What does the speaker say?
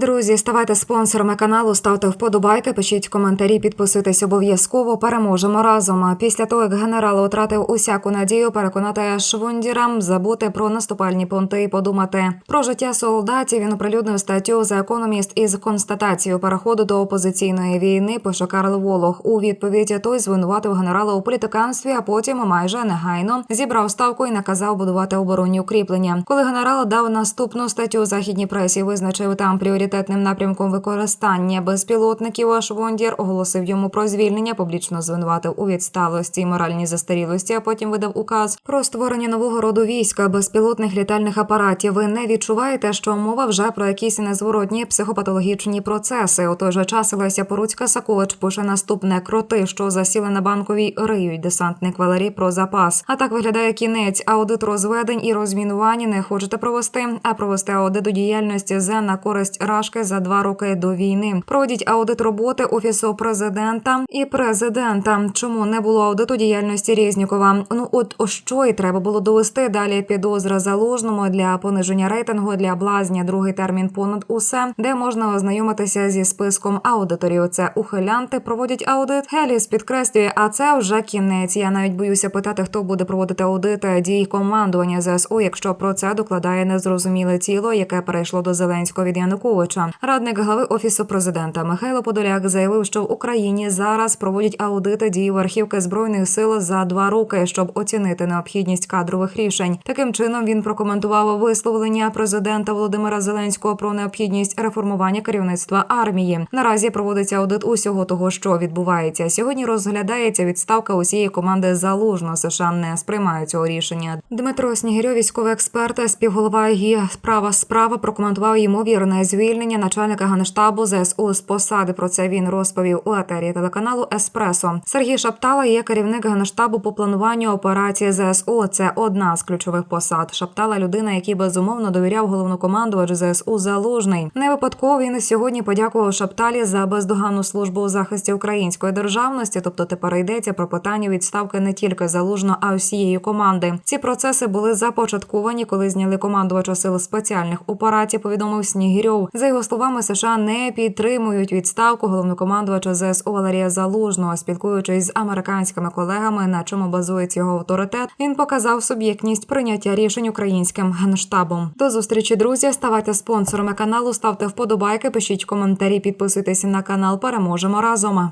Друзі, ставайте спонсорами каналу, ставте вподобайки, пишіть коментарі, підписуйтесь обов'язково. Переможемо разом. Після того, як генерал втратив усяку надію переконати швундірам забути про наступальні понти і подумати про життя солдатів. Він оприлюднив статтю The Economist із констатацією переходу до опозиційної війни. Пише Карл Волох. У відповіді той звинуватив генерала у політиканстві, а потім майже негайно зібрав ставку і наказав будувати оборонні укріплення. Коли генерал дав наступну статтю західній пресі, визначив там пріоритетним напрямком використання безпілотників. а Швондір оголосив йому про звільнення, публічно звинуватив у відсталості і моральній застарілості. А потім видав указ про створення нового роду війська безпілотних літальних апаратів. Ви не відчуваєте, що мова вже про якісь незворотні психопатологічні процеси. У той же час Леся Поруцька Сакович пише наступне кроти, що засіли на банковій риють десантник Валерій про запас. А так виглядає кінець аудит розведень і розмінування не хочете провести, а провести аудит у діяльності ЗЕ на користь Рашки за два роки до війни. Проводіть аудит роботи офісу президента і президента. Чому не було аудиту діяльності Резнікова? Ну от що і треба було довести далі. Підозра залужному для пониження рейтингу для блазня. Другий термін понад усе, де можна ознайомитися зі списком аудиторів. Це ухилянти проводять аудит. Геліс підкреслює, а це вже кінець. Я навіть боюся питати, хто буде проводити аудит дій командування ЗСУ, якщо про це докладає незрозуміле тіло, яке перейшло до Зеленського від Януковича. Радник глави офісу президента Михайло Подоляк заявив, що в Україні зараз проводять аудити дій верхівки збройних сил за два роки, щоб оцінити необхідність кадрових рішень. Таким чином він прокоментував висловлення президента Володимира Зеленського про необхідність реформування керівництва армії. Наразі проводиться аудит усього того, що відбувається. Сьогодні розглядається відставка усієї команди залужно. США не сприймають цього рішення. Дмитро Снігирьов, військовий експерт, співголова ГІ справа справа прокоментував ймовірне звільнення начальника генштабу ЗСУ з посади. Про це він розповів у етері телеканалу Еспресо. Сергій Шаптала є керівник генштабу по плануванню операції ЗСУ. Це одна з ключових посад. Шаптала людина, який безумовно довіряв головнокомандувач ЗСУ Залужний. Не випадково він сьогодні подякував Шапталі за бездоганну службу у захисті української державності. Тобто тепер йдеться про питання відставки не тільки залужно, а й усієї команди. Ці процеси були започатковані, коли зняли командувача сил спеціальних операцій. Повідомив Снігірьов. За його словами, США не підтримують відставку головнокомандувача ЗСУ Валерія Залужного. Спілкуючись з американськими колегами, на чому базується його авторитет, він показав суб'єктність прийняття рішень українським генштабом. До зустрічі, друзі. Ставайте спонсорами каналу, ставте вподобайки, пишіть коментарі, підписуйтесь на канал. Переможемо разом.